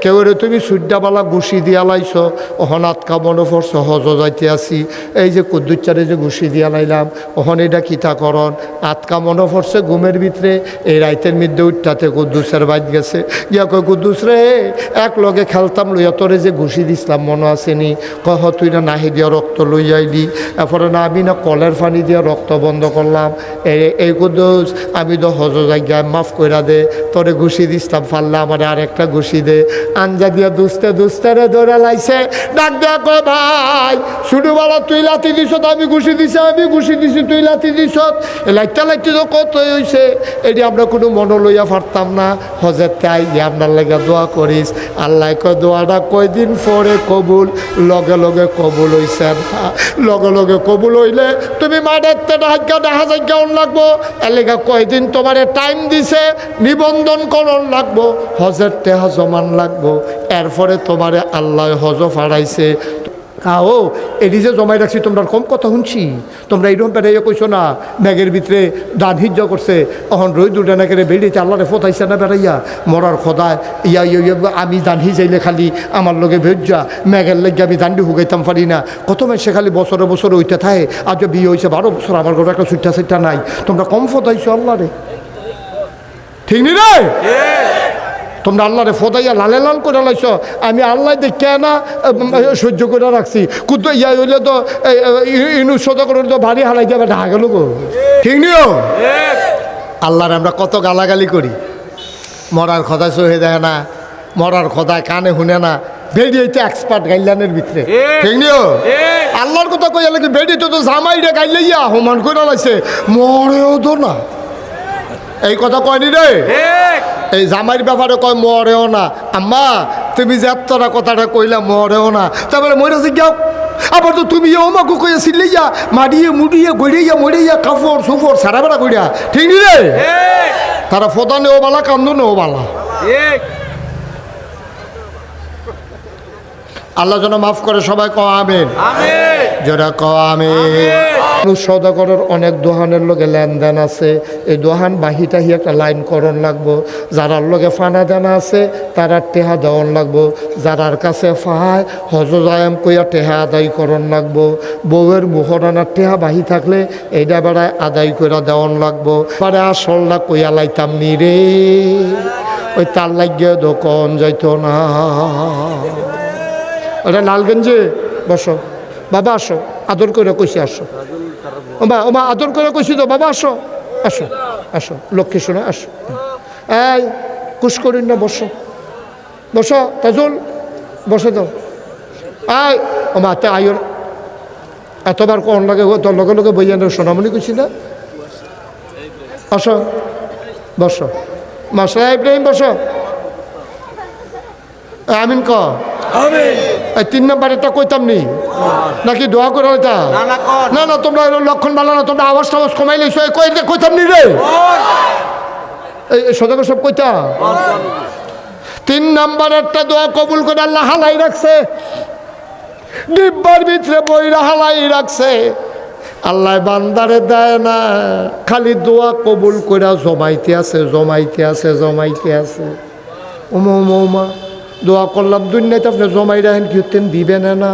কেউ তুমি সূর্যাবালা ঘুষি দিয়া লাইছ ওহন আতকা মনে পড়ছ হজ যাইতে আসি এই যে কুদ্দুচারে যে ঘুষি দিয়া লাইলাম ওহন এটা কিতা করন আতকা মনে পড়ছে ঘুমের ভিতরে এই রাইতের মধ্যে উঠটাতে কুদ্দুসের বাইত গেছে। ইয়া কয়, কুদ্দুস রে, এক লগে খেলতাম লইয়া তোরে যে ঘুষি দিছিলাম, মনে আসেনি কহ তুই না নাহি দিয়া রক্ত লই আইলি। এরপরে না, আমি না কলের পানি দিয়া রক্ত বন্ধ করলাম। এই- কুদ্দুস, আমি তো হজ জায়গায় মাফ কইরা দে, তোরে ঘুষি দিছিলাম পারলে আমার আর একটা ঘুষি দে। আঞ্জা দিয়া দুস্তে দুস্তে রে দৌড়ে লাইছে। ডাক দেয়া কয়, ভাই ছোটবেলা তুই লাথি দিছ আমি ঘুষি দিছি, আমি ঘুষি দিছি, তুই লাথি এই লাইতে লাইতে তো কত হয়েছে এটি আমরা কোনো মনে লইয়া পারতাম না। হজের তাই আপনার লেগে দোয়া করিস। আল্লাহ কয়, দোয়াটা কয়দিন পরে কবুল? লগে লগে কবুল হইছে লগে লগে কবুল হইলে তুমি মাঠের হাজ্ঞা দেখা যাজ্ঞা লাগবো। এলাকা কয়দিন তোমারে টাইম দিছে, নিবন্ধন করণ লাগবো। হজের টেহা জমান লাগবো। এরপরে তোমারে আল্লাহ হজ ফাড়াইছে। ও এটি যে জমাই রাখছি তোমরা কম কথা শুনছি। তোমরা এইরকম বেড়াইয়া কইছো না ব্যাগের ভিতরে দান হিজ্জ করছে। অহন রই দুটা নাকি বেড়িয়েছে আল্লাহরে ফতাইছে না বেড়াইয়া? মরার খদায়, ইয়া ইয়া আমি দান হিজাইলে খালি আমার লগে ভেজ্জা ম্যাগের লেগে আমি দান্ডি হুগাইতাম পারি না। কত মাসে খালি বছরে বছরে ওইটা থাকে আজ বিয়ে হয়েছে বারো বছর আমার ঘরে একটা সুইটা সুইটা নাই। তোমরা কম ফতাইছো আল্লাহরে। ঠিক নি রে? তোমরা আল্লাহরে ফদাইয়া লালে লাল করে লাইছ। আমি আল্লাহ দেখে না সহ্য করে রাখছি। কুদ্দ ইয়া হইলে তো ইনু সদা করে তো ভারী হালাই যাবে ঢাকা গেল গো। ঠিক নিও? আল্লাহর আমরা কত গালাগালি করি। মরার খদায় সহে দেয় না মরার খদায় কানে শুনে না বেরিয়েছে এক্সপার্ট গাইলানের ভিতরে। ঠিক নিও? আল্লাহর কথা কই লাগে বেরিয়ে তো জামাইটা গাইলে ইয়া হমান করে লাইছে। মরেও তো না। এই কথা কয়নি রে? এই জামাইর ব্যাপারে কয় মরেও না। আম্মা তুমি যে এতটা কথাটা কইলা মরেও না। তারপরে মরে যাও আবার তো তুমি আমাকে কইয়া সিলাইয়া মারিয়ে মুড়িয়ে গড়িয়া মরিয়া কাপড় সুফর সারা বেড়া কইরা। ঠিক নি রে? তারা ফোদা নেও বালা কান্দো নেও বালা। আল্লাহ যেন মাফ করে সবাই ক আমেন। যারা ক আমেন। সদাগরের অনেক দোহানের লগে লেনদেন আছে। এই দোহান বাহি টাহি একটা লাইন করণ লাগবো। যারার লগে ফানা দেনা আছে, তারা টেহা দেওয়ান লাগবো। যারার কাছে ফাহায় হজ জায়াম কইয়া টেহা আদায় করণ লাগবো। বউয়ের মুহরানার টেহা বাহি থাকলে এইটা বেড়ায় আদায় কইরা দেওয়ান লাগবো। পারে আসলটা কইয়া লাইতাম নি রে, ওই তার লাগিয়ে দোকান যাইতো না। ওটা লালগঞ্জে? বসো। বাবা আসো, আদর করে কইছি আসো। ওমা ওমা আদর করে কইছি তো, বাবা, আসো। আসো আসো, লক্ষ্মী শোনো, আসো। এই, কুশ করিন না, বসো। বসো, তাজুল, বসে দাও আয় ওমা তে আয়র এতবার কোন লাগে তোর লগে লগে বইয়া সোনামণি কইছি না? আসো, বসো। মাসা ইব্রাহিম বসো। আমিন ক। তিন নাম্বার এটা কইতাম নি। নাকি দোয়া করে ওইটা না না তোমরা লক্ষণ ভালো না তোমরা আওয়াজ টাওয়াজ কমাই কই কইতাম নি রে? এই এই সব কইতা? তিন নাম্বার একটা দোয়া কবুল করে আল্লাহ হালাই রাখছে। ডিব্বার ভিতরে বইরা হালাই রাখছে। আল্লাহ বান্দারে দেয় না খালি দোয়া কবুল করে জমাইতে আছে জমাইতে আছে জমাইতে আছে। উমা উমা উমা দোয়া করলাম, দুনিয়াতে আপনি জমাই রাখেন কি হতেন দিবেন না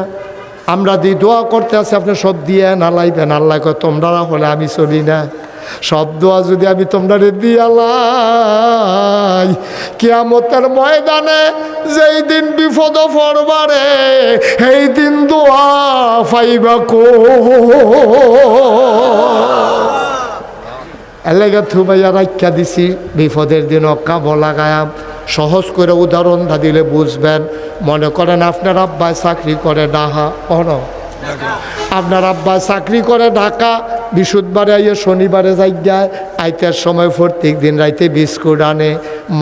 আমরা দি দোয়া করতে আছি, আপনি সব দিয়ে না লাইবেন। আল্লাহ কয়, তোমরা হলে আমি চলি না। সব দোয়া যদি আমি তোমরা দিয়ালাই কিয়ামতের ময়দানে যেই দিন বিপদ পড়বারে, সেই দিন দোয়া পাইবা কো এলাকা থুবাইয়া রাখা দিছি, বিপদের দিন অক্কা বলা গায়াম সহজ করে উদাহরণ দা দিলে বুঝবেন। মনে করেন আপনার আব্বায় চাকরি করে ডাহা অন আপনার আব্বা চাকরি করে ঢাকা, বিশুদ্ধবারে আইয়ে শনিবারে যাই যায় আইতের সময় প্রত্যেক দিন রাইতে বিস্কুট আনে।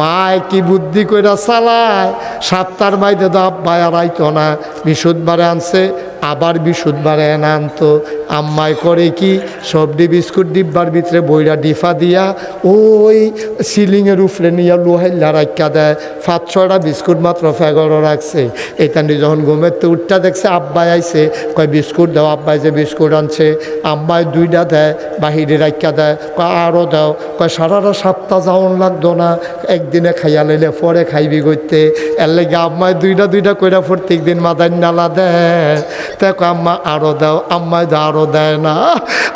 মায় কি বুদ্ধি কইরা চালায়? সাতটার মাইতে তো আব্বায় আর আইতো না, বিশুদ্ধবারে আনছে আবার বিশুদ্ধবারে এনে আনতো। আম্মায় করে কি সবডি বিস্কুট ডিব্বার ভিতরে বইরা ডিফা দিয়া ওই সিলিংয়ের উপরে নিয়ে লোহাইল্লা রাখা দেয়। পাঁচ, ছয়টা বিস্কুট মাত্র ফেগরও রাখছে। এটা নিয়ে যখন ঘুমের তো উঠটা দেখছে, আব্বাই আইছে। কয়, বিস্কুট দাও, আব্বাই যে বিস্কুট আনছে। আম্মাই দুইটা দেয়, বাহিরে রাখা দেয়। কয় আরও দাও। কয়, সারাটা সাতটা যাওন লাগতো না। একদিনে খাইয়া লইলে পরে খাইবি করতে এর লেগে আম্মায় দুইটা দুইটা কইরা প্রত্যেক দিন মাদার নালা দেয়। দেখো আম্মা আরও দাও আম্মায় দা আরও দেয় না।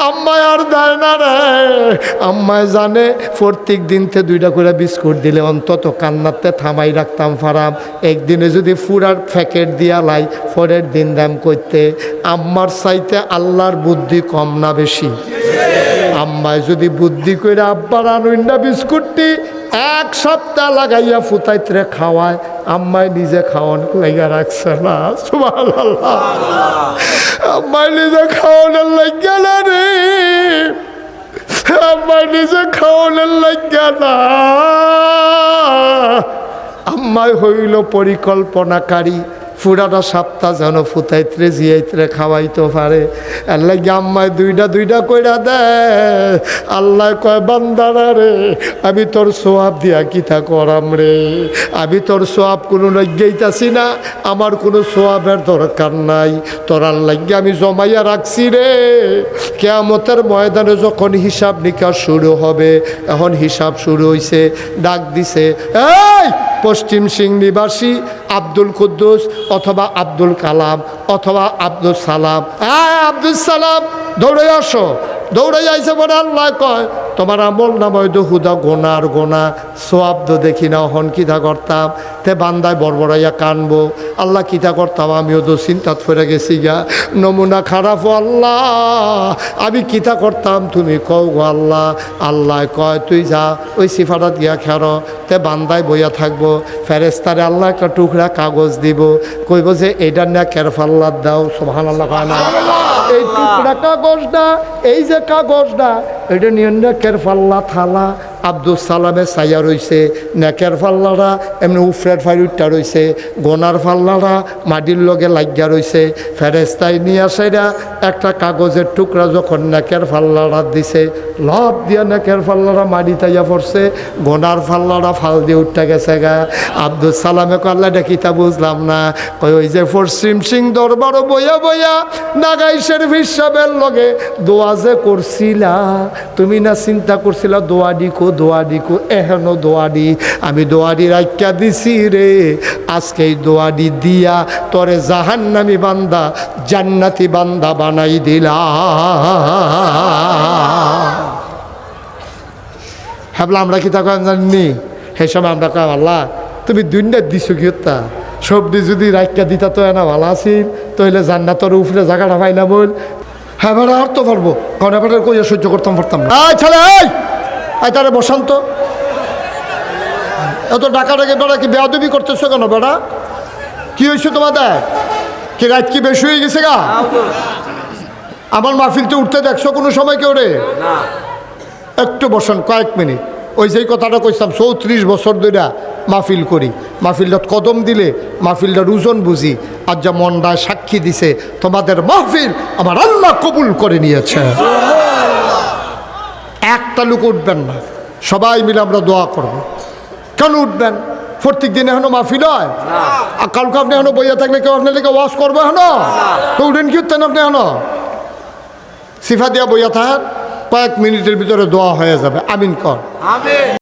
আম্মায় আর দেয় না রে। আম্মায় জানে প্রত্যেক দিনতে দুইটা করে বিস্কুট দিলে অন্তত কান্নাতে থামাই রাখতাম ফারাম। একদিনে যদি ফুরার প্যাকেট দিয়া লাই, পরের দিন দাম করতে আম্মার চাইতে আল্লাহর বুদ্ধি কম না বেশি। আম্মায় যদি বুদ্ধি করে আব্বার আনুন্ডা বিস্কুটটি এক সপ্তাহ লাগাইয়া ফুতাইতে খাওয়ায় আম্মায় নিজে খাওয়ান লাইগা রাখছে না, সুবহানাল্লাহ। আম্মায় নিজে খাওয়ানোর লাগে না রে। আম্মায় নিজে খাওয়ানোর লাগিয়া না। আম্মায় হইল পরিকল্পনাকারী। ফুরাটা সপ্তাহ যেন ফুতাইত্রে জিয়াইত্রে, খাওয়াইতে পারে। লাগে আম্মায় দুইটা দুইটা কইরা দেয় আল্লাহ কয়, বান্দারা রে, আমি তোর সোয়াব দিয়া কিতা করাম রে? আমি তোর সোয়াব কোনো লজ্ঞাইতাছি না, আমার কোনো সোয়াবের দরকার নাই। তোর আল্লাহকে আমি জমাইয়া রাখছি রে। কেয়ামতের ময়দানে যখন হিসাব নিকাশ শুরু হবে, এখন হিসাব শুরু হইছে, ডাক দিছে, এই পশ্চিম সিং নিবাসী, আব্দুল কুদ্দুস অথবা আব্দুল কালাম অথবা আব্দুল সালাম। হ্যাঁ আব্দুল সালাম, দৌড়ে আসো। দৌড়ে যাইছে বলে আল্লাহ কয় তোমার আমল নাময় তো হুদা গোনার গোনা, সোয়াব দেখি না হন কিতা করতাম? তে বান্দায় বড়বড়াইয়া কানবো। আল্লাহ কিতা করতাম? আমিও তো চিন্তাত ফেরে গেছি গা। নমুনা খারাপ আল্লাহ। আমি কিতা করতাম? তুমি কও গো আল্লাহ। আল্লাহ কয়, তুই যা, ওই সিফাটাত গিয়া খের তে বান্দায় বইয়া থাকব। ফেরেস্তারে আল্লাহ একটা টুকরা কাগজ দিব। কইব যে এইটার না কেরফাল্লাদ দাও। সোহান আল্লাহ এই টুকরা কাগজটা এই যে কাগজটা এটা নিয়ে কেরফাল্লা থালা আব্দুল সালামে সাইয়া রইছে নেকের পাল্লারা এমনি উফরের ফাইরুটটা রইছে গোনার ফাল্লারা, মাটির লগে লাগিয়া রইছে ফেরেস্তাই নিয়ে আসাইরা একটা কাগজের টুকরা যখন নেকের পাল্লারা দিছে লব দিয়া নেকের পাল্লারা মাটি তাইয়া পড়ছে, গোনার পাল্লারা ফাল দিয়ে উঠতে গেছে গা। আব্দুল সালামে কল্লা দেখিতা বুঝলাম না। কই ওই যে পশ্চিম সিং দরবারও বইয়া বইয়া নাগাইশের হিসাবের লগে দোয়া যে করছিলা, তুমি না চিন্তা করছিলা দোয়া দিকো দোয়া দিকো এহেনো দোয়া দি আমি দোয়াডি রাখিয়া দিছি রে। আজকে এই দোয়াডি দিয়া তরে জাহান্নামি বান্দা, জান্নাতি বান্দা বানাই দিলা ভাবলা আমরা কি তা জানি সেই সময় আমরা কয়, আল্লাহ, তুমি দুনিয়া দিছো কি হত্যা? সবজি যদি রাইকা দিতা তো এনা ভালো আছিস তইলে জান্নাতর উপরে জায়গাটা পাই না বল। হ্যাঁ আর তো পারব। এবার কইয়া সহ্য করতাম পারতাম না। ছেলে আয় তারে বসন্ত এত ডাকা ডাকে বেড়া কি বেয়াদবি করতেছো কেন বেড়া? কি হয়েছে তোমাদের? কি রাত কি বেশি হয়ে গেছে গা? আমার মাহফিলতে উঠতে দেখছ কোনো সময় কেউ রে? একটু বসেন কয়েক মিনিট। ওই যেই কথাটা কইতাম চৌত্রিশ বছর ধরে মাহফিল করি। মাহফিলটা কদম দিলে মাহফিলটার ওজন বুঝি। আর যা মনটা সাক্ষী দিছে তোমাদের মাহফিল আমার আল্লাহ কবুল করে নিয়েছে। একটা লোক উঠবেন না। সবাই মিলে আমরা দোয়া করব। কেন উঠবেন? প্রত্যেক দিন এখনও মাহফিল হয়? আর কালকে আপনি এখনও বইয়া থাকলে কেউ আপনার লেগে ওয়াশ করব এখনও? তো উঠেন কি উঠতেন আপনি এখনও? সিফা দিয়া বইয়া থাকেন কয়েক মিনিটের ভিতরে দোয়া হয়ে যাবে। আমিন কর।